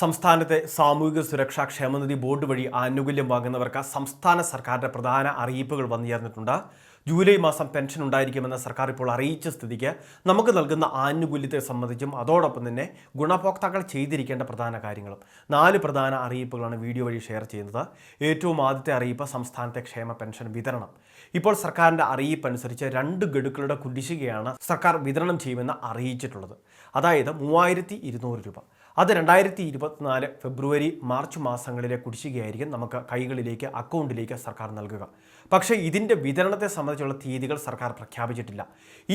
സംസ്ഥാനത്തെ സാമൂഹിക സുരക്ഷാ ക്ഷേമനിധി ബോർഡ് വഴി ആനുകൂല്യം വാങ്ങുന്നവർക്ക് സംസ്ഥാന സർക്കാരിന്റെ പ്രധാന അറിയിപ്പുകൾ വന്നുചേർന്നിട്ടുണ്ട് ജൂലൈ മാസം പെൻഷൻ ഉണ്ടായിരിക്കുമെന്ന് സർക്കാർ ഇപ്പോൾ അറിയിച്ച സ്ഥിതിക്ക് നമുക്ക് നൽകുന്ന ആനുകൂല്യത്തെ സംബന്ധിച്ചും അതോടൊപ്പം തന്നെ ഗുണഭോക്താക്കൾ ചെയ്തിരിക്കേണ്ട പ്രധാന കാര്യങ്ങളും. നാല് പ്രധാന അറിയിപ്പുകളാണ് വീഡിയോ വഴി ഷെയർ ചെയ്യുന്നത്. ഏറ്റവും ആദ്യത്തെ അറിയിപ്പ് സംസ്ഥാനത്തെ ക്ഷേമ പെൻഷൻ വിതരണം. ഇപ്പോൾ സർക്കാരിന്റെ അറിയിപ്പ് അനുസരിച്ച് രണ്ട് ഗഡുക്കളുടെ കുടിശ്ശികയാണ് സർക്കാർ വിതരണം ചെയ്യുമെന്ന് അറിയിച്ചിട്ടുള്ളത്. അതായത് മൂവായിരത്തി രൂപ. അത് രണ്ടായിരത്തി ഇരുപത്തിനാല് ഫെബ്രുവരി മാർച്ച് മാസങ്ങളിലെ കുടിശ്ശികയായിരിക്കും നമുക്ക് കൈകളിലേക്ക് അക്കൗണ്ടിലേക്ക് സർക്കാർ നൽകുക. പക്ഷേ ഇതിന്റെ വിതരണത്തെ സംബന്ധിച്ചുള്ള തീയതികൾ സർക്കാർ പ്രഖ്യാപിച്ചിട്ടില്ല.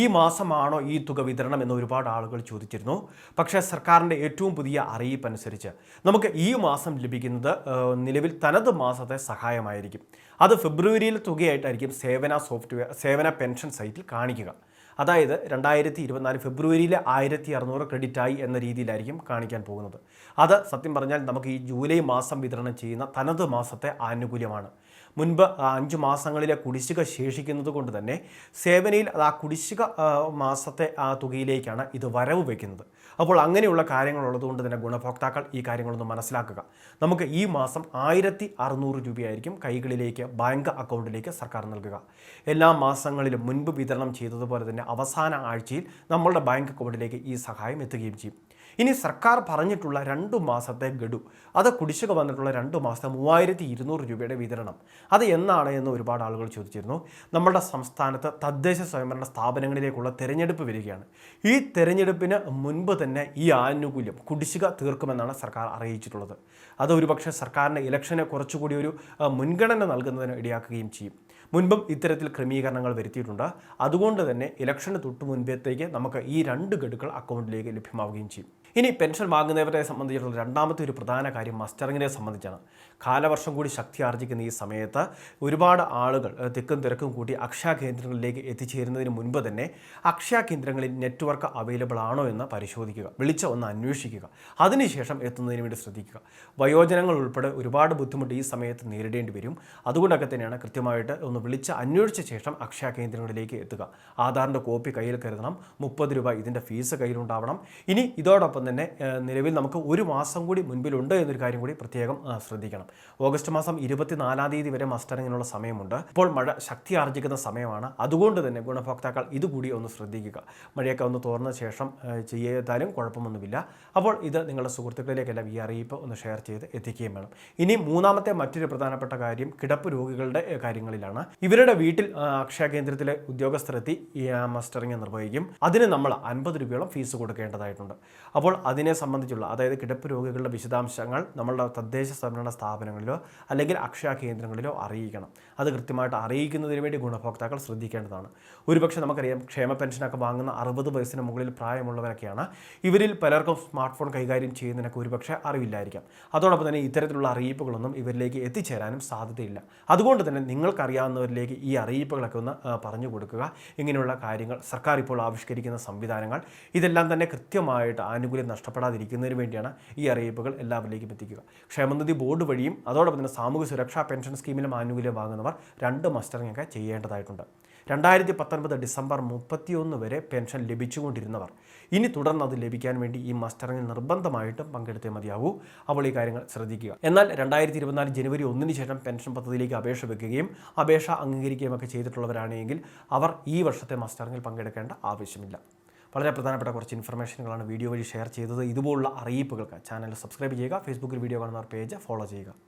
ഈ മാസമാണോ ഈ തുക വിതരണം എന്ന് ഒരുപാട് ആളുകൾ ചോദിച്ചിരുന്നു. പക്ഷേ സർക്കാരിന്റെ ഏറ്റവും പുതിയ അറിയിപ്പ് അനുസരിച്ച് നമുക്ക് ഈ മാസം ലഭിക്കുന്നത് നിലവിൽ തനത് മാസത്തെ സഹായമായിരിക്കും. അത് ഫെബ്രുവരിയിലെ തുകയായിട്ടായിരിക്കും സേവന സോഫ്റ്റ്വെയർ സേവന പെൻഷൻ സൈറ്റിൽ കാണിക്കുക. അതായത് രണ്ടായിരത്തി ഇരുപത്തിനാല് ഫെബ്രുവരിയിലെ ആയിരത്തി അറുന്നൂറ് ക്രെഡിറ്റായി എന്ന രീതിയിലായിരിക്കും കാണിക്കാൻ പോകുന്നത്. അത് സത്യം പറഞ്ഞാൽ നമുക്ക് ഈ ജൂലൈ മാസം വിതരണം ചെയ്യുന്ന തനത് മാസത്തെ ആനുകൂല്യമാണ്. മുൻപ് അഞ്ച് മാസങ്ങളിലെ കുടിശ്ശിക ശേഷിക്കുന്നത് കൊണ്ട് തന്നെ സേവനയിൽ അത് ആ കുടിശ്ശിക മാസത്തെ ആ തുകയിലേക്കാണ് ഇത് വരവ് വയ്ക്കുന്നത് അപ്പോൾ അങ്ങനെയുള്ള കാര്യങ്ങളുള്ളത് കൊണ്ട് തന്നെ ഗുണഭോക്താക്കൾ ഈ കാര്യങ്ങളൊന്ന് മനസ്സിലാക്കുക. നമുക്ക് ഈ മാസം ആയിരത്തി അറുന്നൂറ് രൂപയായിരിക്കും കൈകളിലേക്ക് ബാങ്ക് അക്കൗണ്ടിലേക്ക് സർക്കാർ നൽകുക. എല്ലാ മാസങ്ങളിലും മുൻപ് വിതരണം ചെയ്തതുപോലെ തന്നെ അവസാന ആഴ്ചയിൽ നമ്മളുടെ ബാങ്ക് അക്കൗണ്ടിലേക്ക് ഈ സഹായം എത്തുകയും ചെയ്യും. ഇനി സർക്കാർ പറഞ്ഞിട്ടുള്ള രണ്ട് മാസത്തെ ഗഡു അത് കുടിശ്ശിക വന്നിട്ടുള്ള രണ്ട് മാസത്തെ മൂവായിരത്തി ഇരുന്നൂറ് രൂപയുടെ വിതരണം. അത് എന്നാണ് എന്ന് ഒരുപാട് ആളുകൾ ചോദിച്ചിരുന്നു. നമ്മുടെ സംസ്ഥാനത്ത് തദ്ദേശ സ്വയംഭരണ സ്ഥാപനങ്ങളിലേക്കുള്ള തെരഞ്ഞെടുപ്പ് വരികയാണ്. ഈ തെരഞ്ഞെടുപ്പിന് മുൻപ് തന്നെ ഈ ആനുകൂല്യം കുടിശ്ശിക തീർക്കുമെന്നാണ് സർക്കാർ അറിയിച്ചിട്ടുള്ളത്. അത് ഒരുപക്ഷെ സർക്കാരിന്റെ ഇലക്ഷനെ കുറച്ചുകൂടി ഒരു മുൻഗണന നൽകുന്നതിന് ഇടയാക്കുകയും ചെയ്യും. മുൻപും ഇത്തരത്തിൽ ക്രമീകരണങ്ങൾ വരുത്തിയിട്ടുണ്ട്. അതുകൊണ്ട് തന്നെ ഇലക്ഷന് തൊട്ട് മുൻപത്തേക്ക് നമുക്ക് ഈ രണ്ട് ഗഡുക്കൾ അക്കൗണ്ടിലേക്ക് ലഭ്യമാവുകയും ചെയ്യും. ഇനി പെൻഷൻ വാങ്ങുന്നവരെ സംബന്ധിച്ചിട്ടുള്ള രണ്ടാമത്തെ ഒരു പ്രധാന കാര്യം മസ്റ്ററിങ്ങിനെ സംബന്ധിച്ചാണ്. കാലവർഷം കൂടി ശക്തി ആർജിക്കുന്ന ഈ സമയത്ത് ഒരുപാട് ആളുകൾ തിക്കും തിരക്കും കൂട്ടി അക്ഷയ കേന്ദ്രങ്ങളിലേക്ക് എത്തിച്ചേരുന്നതിന് മുൻപ് തന്നെ അക്ഷയ കേന്ദ്രങ്ങളിൽ നെറ്റ്വർക്ക് അവൈലബിൾ ആണോ എന്ന് പരിശോധിക്കുക വിളിച്ച് ഒന്ന് അന്വേഷിക്കുക അതിനുശേഷം എത്തുന്നതിന് വേണ്ടി ശ്രദ്ധിക്കുക. വയോജനങ്ങൾ ഉൾപ്പെടെ ഒരുപാട് ബുദ്ധിമുട്ട് ഈ സമയത്ത് നേരിടേണ്ടി വരും. അതുകൊണ്ടൊക്കെ തന്നെയാണ് കൃത്യമായിട്ട് ഒന്ന് വിളിച്ച് അന്വേഷിച്ച ശേഷം അക്ഷയ കേന്ദ്രങ്ങളിലേക്ക് എത്തുക. ആധാറിന്റെ കോപ്പി കയ്യിൽ കരുതണം. മുപ്പത് രൂപ ഇതിന്റെ ഫീസ് കയ്യിലുണ്ടാവണം. ഇനി ഇതോടൊപ്പം തന്നെ നിലവിൽ നമുക്ക് ഒരു മാസം കൂടി മുൻപിലുണ്ട് എന്നൊരു കാര്യം കൂടി പ്രത്യേകം ശ്രദ്ധിക്കണം. ഓഗസ്റ്റ് മാസം ഇരുപത്തിനാലാം തീയതി വരെ മസ്റ്ററിങ്ങിനുള്ള സമയമുണ്ട്. ഇപ്പോൾ മഴ ശക്തി ആർജിക്കുന്ന സമയമാണ്. അതുകൊണ്ട് തന്നെ ഗുണഭോക്താക്കൾ ഇതുകൂടി ഒന്ന് ശ്രദ്ധിക്കുക. മഴയൊക്കെ ഒന്ന് തോർന്ന ശേഷം ചെയ്താലും കുഴപ്പമൊന്നുമില്ല. അപ്പോൾ ഇത് നിങ്ങളുടെ സുഹൃത്തുക്കളിലേക്കെല്ലാം ഈ അറിയിപ്പ് ഒന്ന് ഷെയർ ചെയ്ത് എത്തിക്കുകയും വേണം. ഇനി മൂന്നാമത്തെ മറ്റൊരു പ്രധാനപ്പെട്ട കാര്യം കിടപ്പ് രോഗികളുടെ കാര്യങ്ങളിലാണ്. ഇവരുടെ വീട്ടിൽ അക്ഷയ കേന്ദ്രത്തിലെ ഉദ്യോഗസ്ഥരെത്തി മസ്റ്ററിങ് നിർവഹിക്കും. അതിന് നമ്മൾ അൻപത് രൂപയോളം ഫീസ് കൊടുക്കേണ്ടതായിട്ടുണ്ട്. അപ്പോൾ അതിനെ സംബന്ധിച്ചുള്ള അതായത് കിടപ്പ് രോഗികളുടെ വിശദാംശങ്ങൾ നമ്മളുടെ തദ്ദേശ സ്വയംഭരണ സ്ഥാപനങ്ങളിലോ അല്ലെങ്കിൽ അക്ഷയ കേന്ദ്രങ്ങളിലോ അറിയിക്കണം. അത് കൃത്യമായിട്ട് അറിയിക്കുന്നതിന് വേണ്ടി ഗുണഭോക്താക്കൾ ശ്രദ്ധിക്കേണ്ടതാണ്. ഒരുപക്ഷെ നമുക്കറിയാം ക്ഷേമ പെൻഷനൊക്കെ വാങ്ങുന്ന അറുപത് വയസ്സിന് മുകളിൽ പ്രായമുള്ളവരൊക്കെയാണ്. ഇവരിൽ പലർക്കും സ്മാർട്ട് ഫോൺ കൈകാര്യം ചെയ്യുന്നതിനൊക്കെ ഒരുപക്ഷെ അറിവില്ലായിരിക്കാം. അതോടൊപ്പം തന്നെ ഇത്തരത്തിലുള്ള അറിയിപ്പുകളൊന്നും ഇവരിലേക്ക് എത്തിച്ചേരാനും സാധ്യതയില്ല. അതുകൊണ്ട് തന്നെ നിങ്ങൾക്കറിയാവുന്നവരിലേക്ക് ഈ അറിയിപ്പുകളൊക്കെ ഒന്ന് പറഞ്ഞു കൊടുക്കുക. ഇങ്ങനെയുള്ള കാര്യങ്ങൾ സർക്കാർ ഇപ്പോൾ ആവിഷ്കരിക്കുന്ന സംവിധാനങ്ങൾ ഇതെല്ലാം തന്നെ കൃത്യമായിട്ട് ആനുകൂല്യം നഷ്ടപ്പെടാതിരിക്കുന്നതിന് വേണ്ടിയാണ് ഈ അറിയിപ്പുകൾ എല്ലാവരിലേക്കും എത്തിക്കുക. ക്ഷേമനിധി ബോർഡ് വഴിയും അതോടൊപ്പം തന്നെ സാമൂഹ്യ സുരക്ഷാ പെൻഷൻ സ്കീമിലും ആനുകൂല്യം വാങ്ങുന്നവർ രണ്ട് മസ്റ്ററിംഗ് ഒക്കെ ചെയ്യേണ്ടതായിട്ടുണ്ട്. രണ്ടായിരത്തി പത്തൊൻപത് ഡിസംബർ മുപ്പത്തിയൊന്ന് വരെ പെൻഷൻ ലഭിച്ചുകൊണ്ടിരുന്നവർ. ഇനി തുടർന്ന് അത് ലഭിക്കാൻ വേണ്ടി ഈ മസ്റ്ററിംഗിൽ നിർബന്ധമായിട്ടും പങ്കെടുത്തേ മതിയാവൂ. അപ്പോൾ ഈ കാര്യങ്ങൾ ശ്രദ്ധിക്കുക. എന്നാൽ രണ്ടായിരത്തി ഇരുപത്തിനാല് ജനുവരി ഒന്നിന് ശേഷം പെൻഷൻ പദ്ധതിയിലേക്ക് അപേക്ഷ വെക്കുകയും അപേക്ഷ അംഗീകരിക്കുകയും ഒക്കെ ചെയ്തിട്ടുള്ളവരാണെങ്കിൽ അവർ ഈ വർഷത്തെ മസ്റ്ററിംഗിൽ പങ്കെടുക്കേണ്ട ആവശ്യമില്ല. വളരെ പ്രധാനപ്പെട്ട കുറച്ച് ഇൻഫർമേഷനുകളാണ് വീഡിയോ വഴി ഷെയർ ചെയ്തത്. ഇതുപോലുള്ള അറിയിപ്പുകൾക്ക് ചാനൽ സബ്സ്ക്രൈബ് ചെയ്യുക. ഫേസ്ബുക്കിൽ വീഡിയോ കാണുന്നവർ പേജ് ഫോളോ ചെയ്യുക.